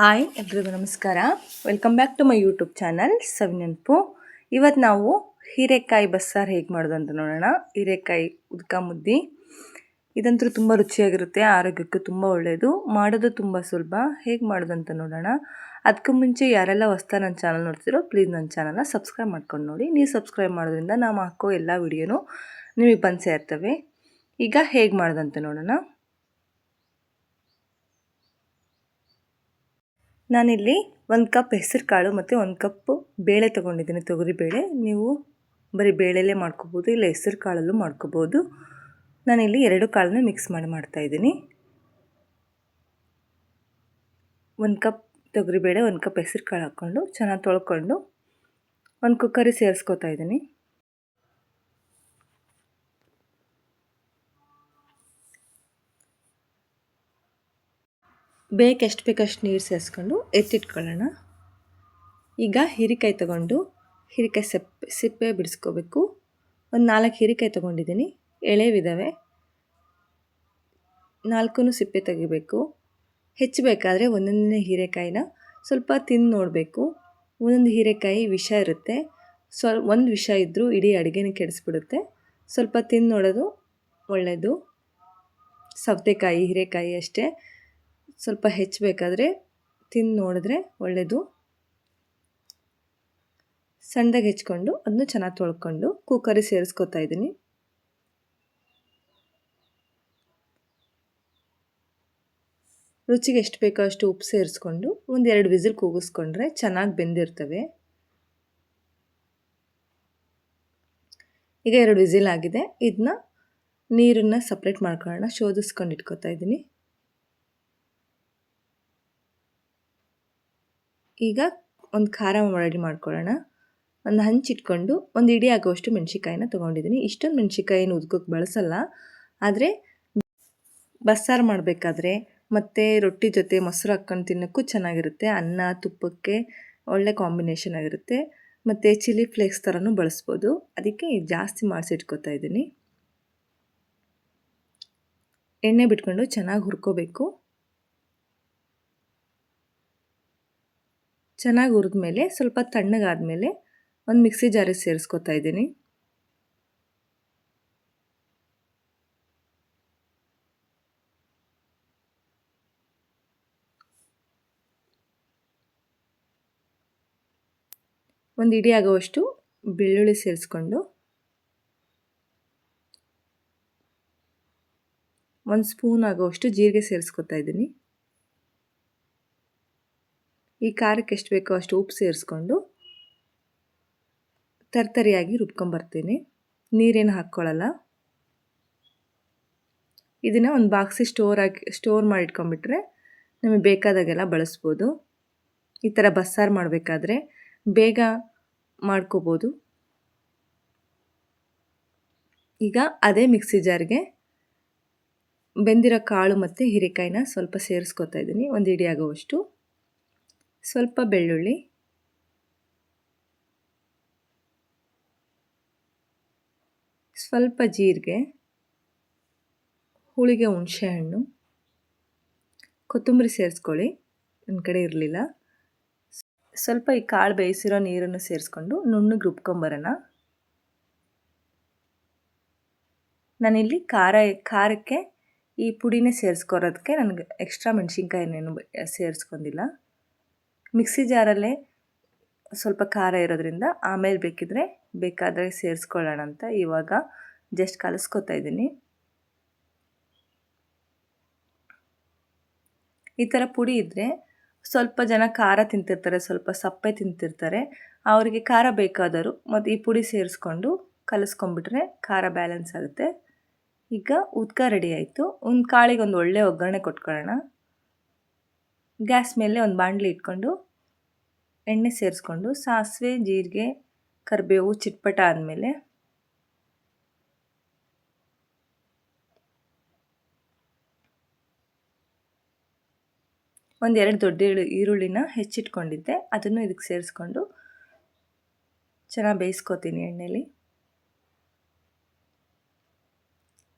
Hi, ಎಲ್ರಿಗೂ ನಮಸ್ಕಾರ. Welcome back to my YouTube channel Savinenapu ಇವತ್ತು ನಾವು ಹೀರೆಕಾಯಿ ಬಸ್ಸಾರು ಹೇಗೆ ಮಾಡೋದು ಅಂತ ನೋಡೋಣ. ಹೀರೆಕಾಯಿ ಉದ್ಕ ಮುದ್ದಿ ಇದಂತೂ ತುಂಬ ರುಚಿಯಾಗಿರುತ್ತೆ, ಆರೋಗ್ಯಕ್ಕೂ ತುಂಬ ಒಳ್ಳೆಯದು ಮಾಡೋದು ತುಂಬ ಸುಲಭ. ಹೇಗೆ ಮಾಡೋದು ಅಂತ ನೋಡೋಣ. ಅದಕ್ಕೂ ಮುಂಚೆ ಯಾರೆಲ್ಲ ಹೊಸ್ತಾ ನನ್ನ ಚಾನಲ್ ನೋಡ್ತಿರೋ ಪ್ಲೀಸ್ ನನ್ನ ಚಾನಲ್ನ ಸಬ್ಸ್ಕ್ರೈಬ್ ಮಾಡ್ಕೊಂಡು ನೋಡಿ. ನೀವು ಸಬ್ಸ್ಕ್ರೈಬ್ ಮಾಡೋದ್ರಿಂದ ನಾವು ಹಾಕೋ ಎಲ್ಲ ವಿಡಿಯೋನು ನಿಮಗೆ ಬಂದು ಸೇರ್ತವೆ. ಈಗ ಹೇಗೆ ಮಾಡೋದಂತ ನೋಡೋಣ. ನಾನಿಲ್ಲಿ ಒಂದು ಕಪ್ ಹೆಸರು ಕಾಳು ಮತ್ತು ಒಂದು ಕಪ್ಪು ಬೇಳೆ ತೊಗೊಂಡಿದ್ದೀನಿ, ತೊಗರಿ ಬೇಳೆ. ನೀವು ಬರೀ ಬೇಳೆಲೇ ಮಾಡ್ಕೋಬೋದು, ಇಲ್ಲ ಹೆಸರು ಕಾಳಲ್ಲೂ ಮಾಡ್ಕೋಬೋದು. ನಾನಿಲ್ಲಿ ಎರಡು ಕಾಳನ್ನ ಮಿಕ್ಸ್ ಮಾಡಿ ಮಾಡ್ತಾಯಿದ್ದೀನಿ ಒಂದು ಕಪ್ ತೊಗರಿಬೇಳೆ ಒಂದು ಕಪ್ ಹೆಸರು ಕಾಳು ಹಾಕ್ಕೊಂಡು ಚೆನ್ನಾಗಿ ತೊಳ್ಕೊಂಡು ಒಂದು ಕುಕ್ಕರಿ ಸೇರಿಸ್ಕೊತಾ ಇದ್ದೀನಿ. ಬೇಕು ಎಷ್ಟು ಬೇಕಷ್ಟು ನೀರು ಸೇರಿಸ್ಕೊಂಡು ಎತ್ತಿಟ್ಕೊಳ್ಳೋಣ. ಈಗ ಹಿರಿಕಾಯಿ ತಗೊಂಡು ಹೀರೆಕಾಯಿ ಸಪ್ಪೆ ಸಿಪ್ಪೆ ಬಿಡಿಸ್ಕೋಬೇಕು. ಒಂದು ನಾಲ್ಕು ಹಿರಿಕಾಯಿ ತೊಗೊಂಡಿದ್ದೀನಿ. ಎಳೆವಿದ್ದಾವೆ ನಾಲ್ಕು ಸಿಪ್ಪೆ ತೆಗಿಬೇಕು. ಹೆಚ್ಚಬೇಕಾದ್ರೆ ಒಂದೊಂದನೇ ಹೀರೆಕಾಯಿನ ಸ್ವಲ್ಪ ತಿಂದು ನೋಡಬೇಕು. ಒಂದೊಂದು ಹೀರೆಕಾಯಿ ವಿಷ ಇರುತ್ತೆ. ಸ್ವಲ್ಪ ಒಂದು ವಿಷ ಇದ್ದರೂ ಇಡೀ ಅಡುಗೆನ ಕೆಡಿಸ್ಬಿಡುತ್ತೆ. ಸ್ವಲ್ಪ ತಿಂದು ನೋಡೋದು ಒಳ್ಳೆಯದು ಸೌತೆಕಾಯಿ, ಹೀರೆಕಾಯಿ ಅಷ್ಟೇ. ಸ್ವಲ್ಪ ಹೆಚ್ಚಬೇಕಾದ್ರೆ ತಿಂದು ನೋಡಿದ್ರೆ ಒಳ್ಳೆಯದು ಸಣ್ಣದಾಗಿ ಹೆಚ್ಕೊಂಡು ಅದನ್ನು ಚೆನ್ನಾಗಿ ತೊಳ್ಕೊಂಡು ಕುಕ್ಕರಿಗೆ ಸೇರಿಸ್ಕೊತಾ ಇದ್ದೀನಿ. ರುಚಿಗೆ ಎಷ್ಟು ಬೇಕೋ ಅಷ್ಟು ಉಪ್ಪು ಸೇರಿಸ್ಕೊಂಡು ಒಂದೆರಡು ವಿಸಿಲ್ ಕೂಗಿಸ್ಕೊಂಡ್ರೆ ಚೆನ್ನಾಗಿ ಬೆಂದಿರ್ತವೆ. ಈಗ ಎರಡು ವಿಸಿಲ್ ಆಗಿದೆ. ಇದನ್ನ ನೀರನ್ನು ಸಪ್ರೇಟ್ ಮಾಡ್ಕೊಳ್ಳೋಣ. ಶೋಧಿಸ್ಕೊಂಡು ಇಟ್ಕೋತಾ ಇದ್ದೀನಿ. ಈಗ ಒಂದು ಖಾರ ರೆಡಿ ಮಾಡ್ಕೊಳ್ಳೋಣ. ಒಂದು ಹಂಚಿಟ್ಕೊಂಡು ಒಂದು ಇಡೀ ಆಗೋಷ್ಟು ಮೆಣಸಿಕಾಯಿನ ತೊಗೊಂಡಿದ್ದೀನಿ. ಇಷ್ಟೊಂದು ಮೆಣಸಿಕಾಯಿನ ಉದ್ಕೋಕ್ಕೆ ಬಳಸಲ್ಲ. ಆದರೆ ಬಸ್ಸಾರು ಮಾಡಬೇಕಾದ್ರೆ ಮತ್ತು ರೊಟ್ಟಿ ಜೊತೆ ಮೊಸರು ಹಾಕ್ಕೊಂಡು ತಿನ್ನೋಕ್ಕೂ ಚೆನ್ನಾಗಿರುತ್ತೆ. ಅನ್ನ, ತುಪ್ಪಕ್ಕೆ ಒಳ್ಳೆ ಕಾಂಬಿನೇಷನ್ ಆಗಿರುತ್ತೆ. ಮತ್ತು ಚಿಲ್ಲಿ ಫ್ಲೇಕ್ಸ್ ಥರನೂ ಬಳಸ್ಬೋದು. ಅದಕ್ಕೆ ಜಾಸ್ತಿ ಮಾಡಿಸಿಟ್ಕೋತಾ ಇದ್ದೀನಿ. ಎಣ್ಣೆ ಬಿಟ್ಕೊಂಡು ಚೆನ್ನಾಗಿ ಹುರ್ಕೋಬೇಕು. ಚೆನ್ನಾಗಿ ಹುರಿದ್ಮೇಲೆ ಸ್ವಲ್ಪ ತಣ್ಣಗಾದಮೇಲೆ ಒಂದು ಮಿಕ್ಸಿ ಜಾರಿ ಸೇರಿಸ್ಕೊತಾ ಇದ್ದೀನಿ. ಒಂದು ಇಡಿ ಆಗುವಷ್ಟು ಬೆಳ್ಳುಳ್ಳಿ ಸೇರಿಸ್ಕೊಂಡು ಒಂದು ಸ್ಪೂನ್ ಆಗುವಷ್ಟು ಜೀರಿಗೆ ಸೇರಿಸ್ಕೊತಾ ಇದ್ದೀನಿ. ಈ ಖಾರಕ್ಕೆ ಎಷ್ಟು ಬೇಕೋ ಅಷ್ಟು ಉಪ್ಪು ಸೇರಿಸ್ಕೊಂಡು ತರ್ತರಿಯಾಗಿ ರುಬ್ಕೊಂಬರ್ತೀನಿ. ನೀರೇನು ಹಾಕ್ಕೊಳ್ಳಲ್ಲ. ಇದನ್ನು ಒಂದು ಬಾಕ್ಸಿ ಸ್ಟೋರ್ ಹಾಕಿ ಸ್ಟೋರ್ ಮಾಡಿಟ್ಕೊಂಡ್ಬಿಟ್ರೆ ನಮಗೆ ಬೇಕಾದಾಗೆಲ್ಲ ಬಳಸ್ಬೋದು. ಈ ಥರ ಬಸ್ಸಾರು ಮಾಡಬೇಕಾದ್ರೆ ಬೇಗ ಮಾಡ್ಕೋಬೋದು. ಈಗ ಅದೇ ಮಿಕ್ಸಿ ಜಾರ್ಗೆ ಬೆಂದಿರೋ ಕಾಳು ಮತ್ತು ಹೀರೆಕಾಯಿನ ಸ್ವಲ್ಪ ಸೇರಿಸ್ಕೊತಾ ಇದ್ದೀನಿ. ಒಂದು ಇಡಿ ಆಗುವಷ್ಟು. ಸ್ವಲ್ಪ ಬೆಳ್ಳುಳ್ಳಿ. ಸ್ವಲ್ಪ ಜೀರಿಗೆ. ಹುಳಿಗೆ ಹುಣಸೆಹಣ್ಣು ಕೊತ್ತಂಬರಿ ಸೇರಿಸ್ಕೊಳ್ಳಿ. ನನ್ನ ಕಡೆ ಇರಲಿಲ್ಲ. ಸ್ವಲ್ಪ ಈ ಕಾಳು ಬೇಯಿಸಿರೋ ನೀರನ್ನು ಸೇರಿಸ್ಕೊಂಡು ನುಣ್ಣಗೆ ರುಬ್ಕೊಂಬರೋಣ. ನಾನಿಲ್ಲಿ ಖಾರ, ಖಾರಕ್ಕೆ ಈ ಪುಡಿನೇ ಸೇರಿಸ್ಕೊರೋದಕ್ಕೆ ನನಗೆ ಎಕ್ಸ್ಟ್ರಾ ಮೆಣಸಿನ್ಕಾಯಿನೇನು ಸೇರಿಸ್ಕೊಂಡಿಲ್ಲ. ಮಿಕ್ಸಿ ಜಾರಲ್ಲೇ ಸ್ವಲ್ಪ ಖಾರ ಇರೋದ್ರಿಂದ ಆಮೇಲೆ ಬೇಕಿದ್ರೆ ಬೇಕಾದರೆ ಸೇರಿಸ್ಕೊಳ್ಳೋಣ ಅಂತ ಇವಾಗ ಜಸ್ಟ್ ಕಲಿಸ್ಕೊತಾ ಇದ್ದೀನಿ. ಈ ಥರ ಪುಡಿ ಇದ್ದರೆ ಸ್ವಲ್ಪ ಜನ ಖಾರ ತಿಂತಿರ್ತಾರೆ, ಸ್ವಲ್ಪ ಸಪ್ಪೆ ತಿಂತಿರ್ತಾರೆ. ಅವರಿಗೆ ಖಾರ ಬೇಕಾದರೂ ಮತ್ತು ಈ ಪುಡಿ ಸೇರಿಸ್ಕೊಂಡು ಕಲಿಸ್ಕೊಂಡ್ಬಿಟ್ರೆ ಖಾರ ಬ್ಯಾಲೆನ್ಸ್ ಆಗುತ್ತೆ. ಈಗ ಉದ್ಕ ರೆಡಿ ಆಯಿತು. ಒಂದು ಕಾಳಿಗೆ ಒಂದು ಒಳ್ಳೆ ಒಗ್ಗರಣೆ ಕೊಟ್ಕೊಳ್ಳೋಣ. ಗ್ಯಾಸ್ ಮೇಲೆ ಒಂದು ಬಾಣಲಿ ಇಟ್ಕೊಂಡು ಎಣ್ಣೆ ಸೇರಿಸ್ಕೊಂಡು ಸಾಸಿವೆ, ಜೀರಿಗೆ, ಕರಿಬೇವು, ಚಿಟ್ಪಟ ಆದಮೇಲೆ ಒಂದೆರಡು ದೊಡ್ಡ ಈರುಳ್ಳಿನ ಹೆಚ್ಚಿಟ್ಕೊಂಡಿದ್ದೆ. ಅದನ್ನು ಇದಕ್ಕೆ ಸೇರಿಸ್ಕೊಂಡು ಚೆನ್ನಾಗಿ ಬೇಯಿಸ್ಕೊತೀನಿ ಎಣ್ಣೆಲಿ.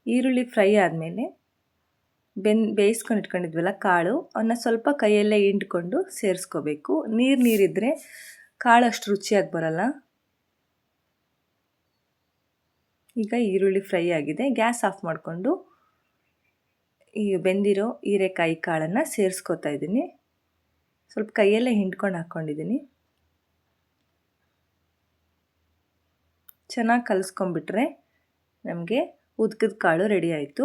ಈರುಳ್ಳಿ ಫ್ರೈ ಆದಮೇಲೆ ಬೆನ್, ಬೇಯಿಸ್ಕೊಂಡು ಇಟ್ಕೊಂಡಿದ್ವಲ್ಲ ಕಾಳು ಅವನ್ನ ಸ್ವಲ್ಪ ಕೈಯಲ್ಲೇ ಹಿಂಡ್ಕೊಂಡು ಸೇರಿಸ್ಕೋಬೇಕು. ನೀರು ನೀರಿದ್ರೆ ಕಾಳು ಅಷ್ಟು ರುಚಿಯಾಗಿ ಬರಲ್ಲ. ಈಗ ಈರುಳ್ಳಿ ಫ್ರೈ ಆಗಿದೆ. ಗ್ಯಾಸ್ ಆಫ್ ಮಾಡಿಕೊಂಡು ಈ ಬೆಂದಿರೋ ಹೀರೆಕಾಯಿ ಕಾಳನ್ನು ಸೇರಿಸ್ಕೋತಾ ಇದ್ದೀನಿ. ಸ್ವಲ್ಪ ಕೈಯಲ್ಲೇ ಹಿಂಡ್ಕೊಂಡು ಹಾಕ್ಕೊಂಡಿದ್ದೀನಿ ಚೆನ್ನಾಗಿ ಕಲಿಸ್ಕೊಂಬಿಟ್ರೆ ನಮಗೆ ಉದ್ಕದ ಕಾಳು ರೆಡಿ ಆಯಿತು.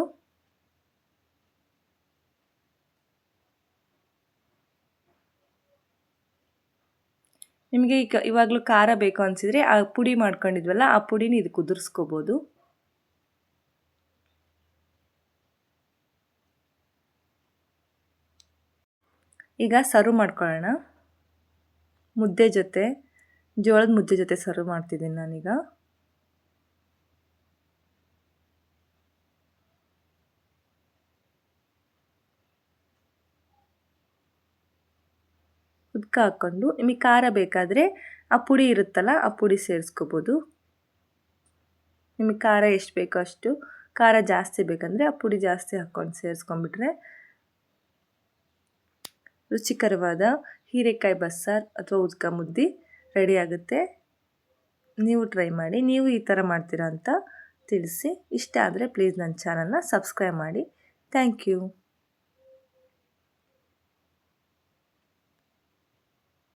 ನಿಮಗೆ ಈಗ ಇವಾಗಲೂ ಖಾರ ಬೇಕು ಅನಿಸಿದರೆ ಆ ಪುಡಿ ಮಾಡ್ಕೊಂಡಿದ್ವಲ್ಲ, ಆ ಪುಡಿನ ಇದು ಕುದುರಿಸ್ಕೋಬೋದು. ಈಗ ಸರ್ವ್ ಮಾಡ್ಕೊಳ್ಳೋಣ. ಮುದ್ದೆ ಜೊತೆ, ಜೋಳದ ಮುದ್ದೆ ಜೊತೆ ಸರ್ವ್ ಮಾಡ್ತಿದ್ದೀನಿ ನಾನೀಗ. ಉದ್ಕ ಹಾಕ್ಕೊಂಡು ನಿಮಗೆ ಖಾರ ಬೇಕಾದರೆ ಆ ಪುಡಿ ಇರುತ್ತಲ್ಲ ಆ ಪುಡಿ ಸೇರಿಸ್ಕೋಬೋದು. ನಿಮಗೆ ಖಾರ ಎಷ್ಟು ಬೇಕೋ ಅಷ್ಟು ಖಾರ ಜಾಸ್ತಿ ಬೇಕಂದರೆ ಆ ಪುಡಿ ಜಾಸ್ತಿ ಹಾಕ್ಕೊಂಡು ಸೇರಿಸ್ಕೊಂಡ್ಬಿಟ್ರೆ ರುಚಿಕರವಾದ ಹೀರೆಕಾಯಿ ಬಸ್ಸಾರು ಅಥವಾ ಉದ್ಕ ಮುದ್ದೆ ರೆಡಿ ಆಗುತ್ತೆ. ನೀವು ಟ್ರೈ ಮಾಡಿ, ನೀವು ಈ ಥರ ಮಾಡ್ತೀರಾ ಅಂತ ತಿಳಿಸಿ. ಇಷ್ಟ ಆದರೆ ಪ್ಲೀಸ್ ನನ್ನ ಚಾನಲ್ನ ಸಬ್ಸ್ಕ್ರೈಬ್ ಮಾಡಿ. Thank you